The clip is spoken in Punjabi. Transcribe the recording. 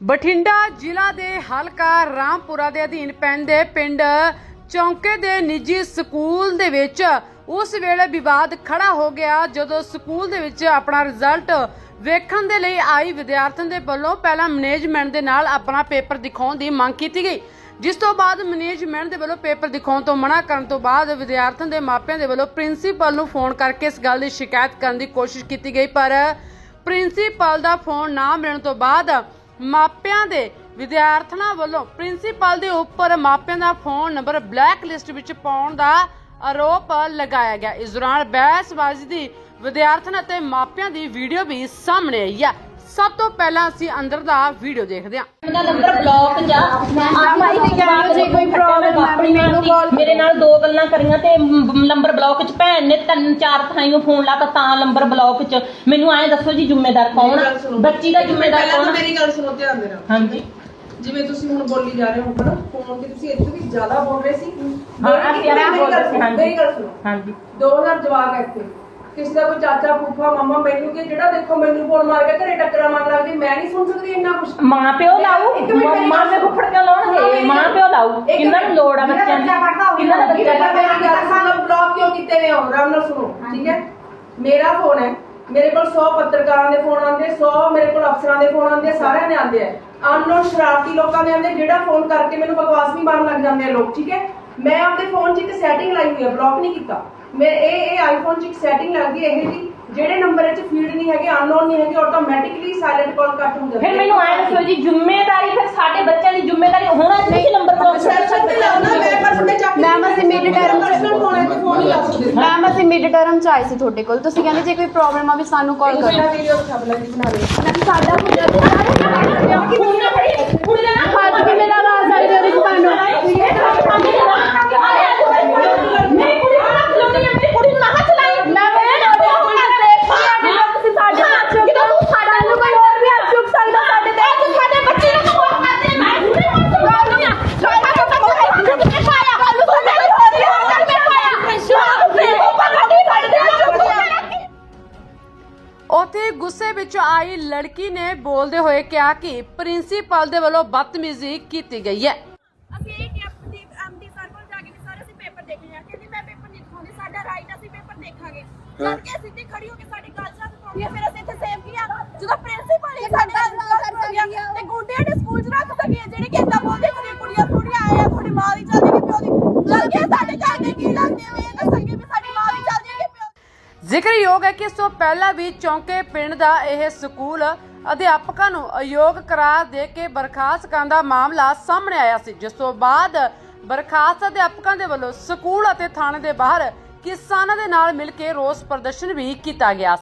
ਬਠਿੰਡਾ ਜ਼ਿਲ੍ਹਾ ਦੇ ਹਲਕਾ ਰਾਮਪੁਰਾ ਦੇ ਅਧੀਨ ਪੈਂਦੇ ਪਿੰਡ ਚੌਂਕੇ ਦੇ ਨਿੱਜੀ ਸਕੂਲ ਦੇ ਵਿੱਚ ਉਸ ਵੇਲੇ ਵਿਵਾਦ ਖੜਾ ਹੋ ਗਿਆ ਜਦੋਂ ਸਕੂਲ ਦੇ ਵਿੱਚ ਆਪਣਾ ਰਿਜ਼ਲਟ ਵੇਖਣ ਦੇ ਲਈ ਆਈ ਵਿਦਿਆਰਥਣ ਦੇ ਵੱਲੋਂ ਪਹਿਲਾਂ ਮੈਨੇਜਮੈਂਟ ਦੇ ਨਾਲ ਆਪਣਾ ਪੇਪਰ ਦਿਖਾਉਣ ਦੀ ਮੰਗ ਕੀਤੀ ਗਈ। ਜਿਸ ਤੋਂ ਬਾਅਦ ਮੈਨੇਜਮੈਂਟ ਦੇ ਵੱਲੋਂ ਪੇਪਰ ਦਿਖਾਉਣ ਤੋਂ ਮਨਾ ਕਰਨ ਤੋਂ ਬਾਅਦ ਵਿਦਿਆਰਥਣ ਦੇ ਮਾਪਿਆਂ ਦੇ ਵੱਲੋਂ ਪ੍ਰਿੰਸੀਪਲ ਨੂੰ ਫੋਨ ਕਰਕੇ ਇਸ ਗੱਲ ਦੀ ਸ਼ਿਕਾਇਤ ਕਰਨ ਦੀ ਕੋਸ਼ਿਸ਼ ਕੀਤੀ ਗਈ, ਪਰ ਪ੍ਰਿੰਸੀਪਲ ਦਾ ਫੋਨ ਨਾ ਮਿਲਣ ਤੋਂ ਬਾਅਦ ਮਾਪਿਆਂ ਦੇ ਵਿਦਿਆਰਥਣਾਂ ਵੱਲੋਂ ਪ੍ਰਿੰਸੀਪਲ ਦੇ ਉੱਪਰ ਮਾਪਿਆਂ ਦਾ ਫੋਨ ਨੰਬਰ ਬਲੈਕ ਲਿਸਟ ਵਿੱਚ ਪਾਉਣ ਦਾ ਆਰੋਪ ਲਗਾਇਆ ਗਿਆ ਇਸ ਦੌਰਾਨ ਬਹਿਸਬਾਜ਼ੀ ਦੀ ਵਿਦਿਆਰਥਣ ਅਤੇ ਮਾਪਿਆਂ ਦੀ ਵੀਡੀਓ ਵੀ ਸਾਹਮਣੇ ਆਈ ਹੈ ਸਭ ਤੋਂ ਪਹਿਲਾਂ ਅਸੀਂ ਅੰਦਰ ਦਾ ਵੀਡੀਓ ਦੇਖਦੇ ਹਾਂ ਦਾ ਨੰਬਰ ਬਲੌਕ ਜਾ ਭਾਈ ਤੇ ਕਹਿ ਜੇ ਕੋਈ problem ਹੈ, ਆਪਣੀ ਮੈਨੂੰ call ਮੇਰੇ ਨਾਲ ਕਰੀਆਂ ਤੇ ਨੰਬਰ ਬਲੌਕ ਚ ਭੈਣ ਨੇ ਤਿੰਨ ਚਾਰ ਥਾਈਆਂ ਫੋਨ ਲਾਤਾ ਤਾਂ ਨੰਬਰ ਬਲੌਕ ਚ। ਮੈਨੂੰ ਐਂ ਦੱਸੋ ਜੀ ਜ਼ਿੰਮੇਦਾਰ ਕੌਣ ਆ? ਬੱਚੀ ਦਾ ਜ਼ਿੰਮੇਦਾਰ ਪਹਿਲਾਂ ਕੌਣ ਆ? ਮੇਰੀ ਗੱਲ ਸੁਣੋ ਧਿਆਨ ਦੇ ਨਾਲ ਹਾਂਜੀ। ਜਿਵੇਂ ਤੁਸੀਂ ਹੁਣ ਬੋਲੀ ਜਾ ਰਹੇ ਹੋ ਹਨਾ ਫੋਨ ਤੇ ਤੁਸੀਂ ਇੱਥੇ ਵੀ ਜ਼ਿਆਦਾ ਬੋਲ ਰਹੇ ਸੀ। ਹਾਂ, ਅਸੀਂ ਆਪ ਮੇਰੀ ਬੋਲ ਰਹੇ ਸੀ, ਸੁਣੋ, ਹਾਂਜੀ। ਮੇਰੀ ਗੱਲ ਸੁਣੋ। ਹਾਂਜੀ। 2000 ਜਵਾਕ ਇੱਥੇ। ਕਿਸੇ ਦਾ ਕੋਈ ਚਾਚਾ ਫੂਫਾ ਮਾਮਾ ਮੈਨੂੰ ਕਿ ਜਿਹੜਾ ਦੇਖੋ ਮੈਨੂੰ ਫੋਨ ਮਾਰ ਕੇ ਘਰੇ ਟੱਕਰਾਂ ਮਾਰ ਲੱਗਦੀ ਮੈਂ ਨਹੀਂ ਸੁਣ ਸਕਦੀ ਇੰਨਾ ਕੁਝ ਮਾਂ ਪਿਓ ਲਾਊ? ਇੱਕ ਮਿੰਟ ਮੇਰੀ ਮਾਂ ਗੱਲ ਪਿਓ ਫੁੱਫੜ ਕਿਉਂ ਲਾਉਣਗੇ? ਕਿੰਨਾਂ ਨੂੰ ਲੋੜ ਆ ਬੱਚਿਆਂ ਦੀ ਕਿੰਨਾਂ ਦਾ ਬੱਚਾ ਮੇਰੀ ਪੜ੍ਹਦਾ ਗੱਲ ਸੁਣੋ ਬਲੌਕ ਕਿਉਂ ਕੀਤੇ ਹੋਏ ਹੋ? ਆਰਾਮ ਨਾਲ ਸੁਣੋ ਠੀਕ ਹੈ? ਮੇਰਾ ਫੋਨ ਹੈ। ਮੇਰੇ ਕੋਲ 100 ਪੱਤਰਕਾਰਾਂ ਦੇ ਫੋਨ ਆਉਂਦੇ 100 ਮੇਰੇ ਕੋਲ ਅਫਸਰਾਂ ਦੇ ਫੋਨ ਆਉਂਦੇ ਸਾਰਿਆਂ ਦੇ ਆਉਂਦੇ ਆ। ਅਨਨੋਨ ਸ਼ਰਾਰਤੀ ਲੋਕਾਂ ਦੇ ਆਉਂਦੇ ਜਿਹੜਾ ਫੋਨ ਕਰਕੇ ਮੈਨੂੰ ਬਕਵਾਸ ਵੀ ਮਾਰਨ ਲੱਗ ਜਾਂਦੇ ਆ ਲੋਕ ਠੀਕ ਹੈ? ਮੈਂ ਆਪਣੇ ਫੋਨ 'ਚ ਇੱਕ ਸੈਟਿੰਗ ਲਾਈ ਹੋਈ ਹੈ ਬਲੌਕ ਨਹੀਂ ਕੀਤਾ। ਮੈਂ ਇਹ ਇਹ ਆਈਫੋਨ 'ਚ ਇੱਕ ਸੈਟਿੰਗ ਲੱਗਦੀ ਹੈ ਇਹ ਜੀ ਜਿਹੜੇ ਨੰਬਰ 'ਚ ਫੀਡ ਨਹੀਂ ਹੈਗੇ ਅਨਨੋਨ ਨਹੀਂ ਹੈਗੇ ਆਟੋਮੈਟਿਕਲੀ ਸਾਇਲੈਂਟ ਕਾਲ ਕੱਟ ਹੋ ਜਾਂਦੀ ਫਿਰ ਮੈਨੂੰ ਐਂ ਦੱਸੋ ਜੀ ਜ਼ਿੰਮੇਵਾਰੀ ਫਿਰ ਸਾਡੇ ਬੱਚਿਆਂ ਦੀ ਜ਼ਿੰਮੇਵਾਰੀ ਹੋਣਾ ਤੁਸੀਂ ਨੰਬਰ ਬਲੌਕ ਸੈਸ਼ਨ ਤੇ ਲਾਉਣਾ ਮੈਂ ਪਰ ਤੁਹਾਡੇ ਚੱਕ ਮੈਮ, ਅਸੀਂ mid term 'ਚ- ਪਰਸਨਲ ਫੋਨ ਹੈ ਤੇ ਫੋਨ ਹੀ ਲਾ ਸਕਦੇ ਮੈਮ ਅਸੀਂ ਮਿਡ ਟਰਮ ਚ ਆਏ ਸੀ ਤੁਹਾਡੇ ਕੋਲ। ਤੁਸੀਂ ਕਹਿੰਦੇ ਜੇ ਕੋਈ ਪ੍ਰੋਬਲਮ ਆ ਵੀ ਸਾਨੂੰ ਕਾਲ ਕਰੋ। ਵੀਡੀਓ ਲੈ ਬਣਾ ਲਿਓ ਮੈਮ ਸਾਡਾ ਕੁੜੀ ਗੁੱਸੇ ਵਿੱਚ ਆਈ ਲੜਕੀ ਨੇ ਬੋਲਦੇ ਹੋਏ ਕਿਹਾ ਕਿ ਪ੍ਰਿੰਸੀਪਲ ਦੇ ਵੱਲੋਂ ਬਦਤਮੀਜ਼ੀ ਕੀਤੀ ਗਈ ਹੈ। ਅਸੀਂ ਇਹ ਕਿ ਆਪਣੀ ਐਮਡੀ ਸਰ ਕੋਲ ਜਾ ਕੇ ਵੀ ਸਰ ਅਸੀਂ ਪੇਪਰ ਦੇਖਣੇ ਆ ਕਹਿੰਦੀ ਮੈਂ ਪੇਪਰ ਨਹੀਂ ਦਿਖਾਉਂਦੀ ਸਾਡਾ ਰਾਈਟ ਅਸੀਂ ਪੇਪਰ ਦੇਖਾਂਗੇ। ਲੜਕੇ ਸਿੱਧੀ ਖੜੀ ਹੋ ਕੇ ਸਾਡੇ ਗੱਲ ਸਾਥ ਪਾਉਂਦੀ ਆ ਫਿਰ ਅਸੀਂ ਇੱਥੇ ਸੇਵ ਕੀਆ ਜਦੋਂ ਪ੍ਰਿੰਸੀਪਲ ਹੀ ਸਾਡੇ ਨਾਲ ਗੱਲ ਪਾਉਂਦੀ ਆ ਤੇ ਗੁੰਡਿਆਂ ਨੇ ਸਕੂਲ 'ਚ ਰੱਖ ਸਕੀਏ ਜਿਹੜੇ ਕਿ ਏਦਾਂ ਬੋਲਦੇ ਕਿ ਕੁੜੀਆਂ ਥੋੜੀਆਂ ਆਏ ਆ ਤੁਹਾਡੀ ਮਾਂ ਵੀ ਚੱਲਦੀ ਕਿ ਪਿਓ ਦੀ ਲੜਕੇ ਸਾਡੇ ਜਾ ਕੇ ਕੀ ਲੱਗਦੇ ਹੋਏ ਇਹ ਦੱਸਣਗੇ ਵੀ ਸਾਡੀ ਮਾਂ ਵੀ ਚੱਲਦੀ ਹੈ ਕਿ ਪਿਓ ਜ਼ਿਕਰਯੋਗ ਹੈ ਕਿ ਇਸ ਤੋਂ ਪਹਿਲਾਂ ਵੀ ਚੌਂਕੇ ਪਿੰਡ ਦਾ ਇਹ ਸਕੂਲ ਅਧਿਆਪਕਾਂ ਨੂੰ ਅਯੋਗ ਕਰਾਰ ਦੇ ਕੇ ਬਰਖਾਸਤ ਕਰਨ ਦਾ ਮਾਮਲਾ ਸਾਹਮਣੇ ਆਇਆ ਸੀ। ਜਿਸ ਤੋਂ ਬਾਅਦ ਬਰਖਾਸਤ ਅਧਿਆਪਕਾਂ ਦੇ ਵੱਲੋਂ ਸਕੂਲ ਅਤੇ ਥਾਣੇ ਦੇ ਬਾਹਰ ਕਿਸਾਨਾਂ ਦੇ ਨਾਲ ਮਿਲ ਕੇ ਰੋਸ ਪ੍ਰਦਰਸ਼ਨ ਵੀ ਕੀਤਾ ਗਿਆ